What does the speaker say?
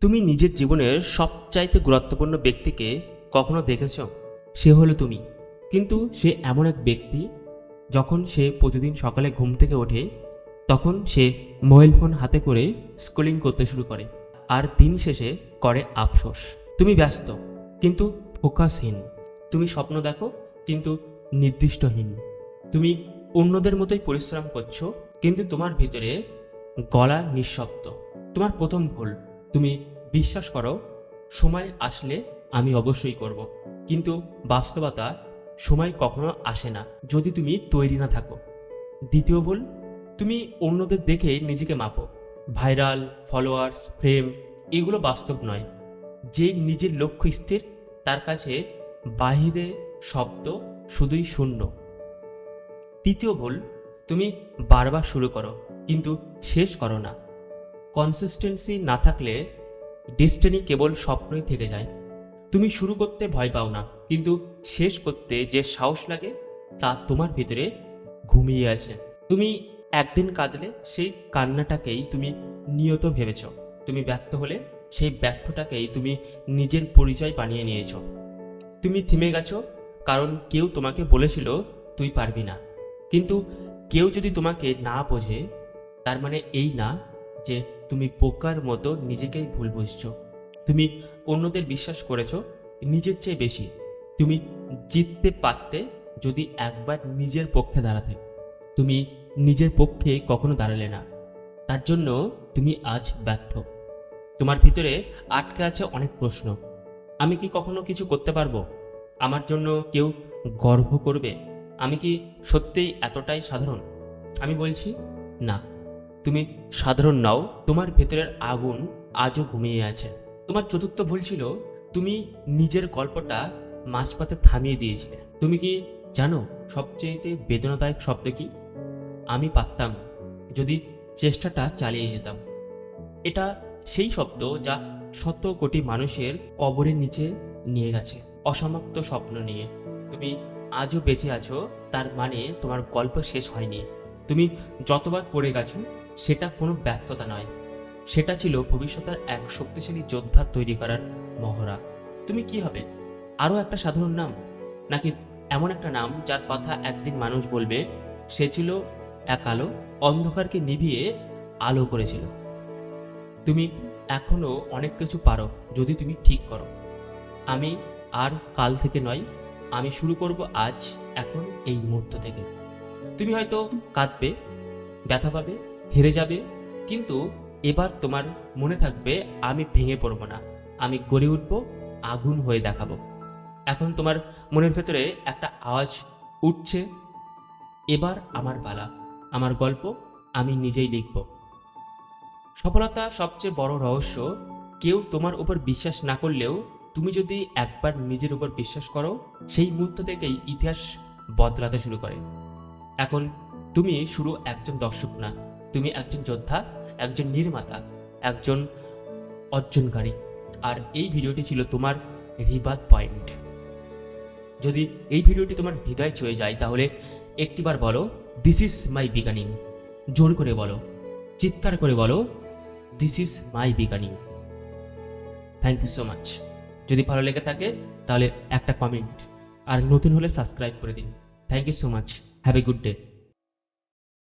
তুমি নিজের জীবনের সবচাইতে গুরুত্বপূর্ণ ব্যক্তিকে কখনো দেখেছ? সে হলো তুমি। কিন্তু সে এমন এক ব্যক্তি, যখন সে প্রতিদিন সকালে ঘুম থেকে ওঠে, তখন সে মোবাইল ফোন হাতে করে স্ক্রলিং করতে শুরু করে আর দিন শেষে করে আফসোস। তুমি ব্যস্ত, কিন্তু ফোকাসহীন। তুমি স্বপ্ন দেখো, কিন্তু নির্দিষ্টহীন। তুমি অন্যদের মতোই পরিশ্রম করছ, কিন্তু তোমার ভিতরে গলা নিঃশব্দ। তোমার প্রথম ভুল। তুমি বিশ্বাস করো, সময় আসলে আমি অবশ্যই করব। কিন্তু বাস্তবতা সময় কখনো আসে না যদি তুমি তৈরি না থাকো। দ্বিতীয় ভুল, তুমি অন্যদের দেখে নিজেকে মাপো। ভাইরাল ফলোয়ার্স ফ্রেম এগুলো বাস্তব নয়। যে নিজের লক্ষ্য স্থির, তার কাছে বাহিরে শব্দ শুধুই শূন্য। তৃতীয় ভুল, তুমি বারবার শুরু করো, কিন্তু শেষ করো না। কনসিস্টেন্সি না থাকলে ডেস্টিনি কেবল স্বপ্নই থেকে যায়। তুমি শুরু করতে ভয় পাও না, কিন্তু শেষ করতে যে সাহস লাগে, তা তোমার ভিতরে ঘুমিয়ে আছে। তুমি একদিন কাঁদলে সেই কান্নাটাকেই তুমি নিয়ত ভেবেছ। তুমি ব্যর্থ হলে সেই ব্যর্থটাকেই তুমি নিজের পরিচয় বানিয়ে নিয়েছ। তুমি থেমে গেছো, কারণ কেউ তোমাকে বলেছিল, তুই পারবি না। কিন্তু কেউ যদি তোমাকে না বোঝে, তার মানে এই না যে তুমি পোকার মতো নিজেকেই ভুল বুঝছ। তুমি অন্যদের বিশ্বাস করেছ, নিজের চেয়ে বেশি। তুমি জিততে পারতে যদি একবার নিজের পক্ষে দাঁড়াতে। তুমি নিজের পক্ষে কখনো দাঁড়ালে না। তার জন্য তুমি আজ ব্যর্থ। তোমার ভিতরে আটকে আছে অনেক প্রশ্ন। আমি কি কখনো কিছু করতে পারব? আমার জন্য কেউ গর্ব করবে? আমি কি সত্যিই এতটাই সাধারণ? আমি বলছি, না। তুমি সাধারণ নাও, তোমার ভেতরের আগুন আজও ঘুমিয়ে আছে। তোমার চতুর্থ ভুল ছিল, তুমি নিজের গল্পটা মাঝপথে থামিয়ে দিয়েছিলে। তুমি কি জানো সবচেয়েতে বেদনাদায়ক শব্দ কি? আমি পারতাম, যদি চেষ্টাটা চালিয়ে যেতাম। এটা সেই শব্দ যা শত কোটি মানুষের কবরের নিচে নিয়ে গেছে, অসমাপ্ত স্বপ্ন নিয়ে। তুমি আজও বেঁচে আছো, তার মানে তোমার গল্প শেষ হয়নি। তুমি যতবার পড়ে গেছো সেটা কোনো ব্যর্থতা নয়। সেটা ছিল ভবিষ্যতের এক শক্তিশালী যোদ্ধা তৈরি করার মহড়া। তুমি কি হবে? আরও একটা সাধারণ নাম? নাকি এমন একটা নাম যার কথা একদিন মানুষ বলবে, সে ছিল এক আলো, অন্ধকারকে নিভিয়ে আলো করেছিল। তুমি এখনও অনেক কিছু পারো যদি তুমি ঠিক করো। আমি আর কাল থেকে নয়, আমি শুরু করব আজ, এখন এই মুহূর্ত থেকে। তুমি হয়তো কাঁদবে, ব্যথা পাবে হেরে যাবে। কিন্তু এবার তোমার মনে থাকবে, আমি ভেঙে পড়ব না। আমি গড়ে উঠব, আগুন হয়ে দেখাবো। এখন তোমার মনের ভেতরে একটা আওয়াজ উঠছে, এবার আমার পালা আমার গল্প আমি নিজেই লিখব। সফলতা সবচেয়ে বড় রহস্য, কেউ তোমার উপর বিশ্বাস না করলেও তুমি যদি একবার নিজের উপর বিশ্বাস করো, সেই মুহূর্ত থেকেই ইতিহাস বদলাতে শুরু করে। এখন তুমি শুরু একজন দর্শক না তুমি একজন যোদ্ধা, একজন নির্মাতা, একজন অর্জনকারী। আর এই ভিডিওটি ছিল তোমার রিবাদ পয়েন্ট। যদি এই ভিডিওটি তোমার হৃদয় ছুঁয়ে যায়, তাহলে একটিবার বলো দিস ইজ মাই বিগানিং জোর করে বলো, চিৎকার করে বলো this is my beginning thank you so much যদি ভালো লেগে থাকে, তাহলে একটা কমেন্ট আর নতুন হলে সাবস্ক্রাইব করে দিন। Thank you so much have a good day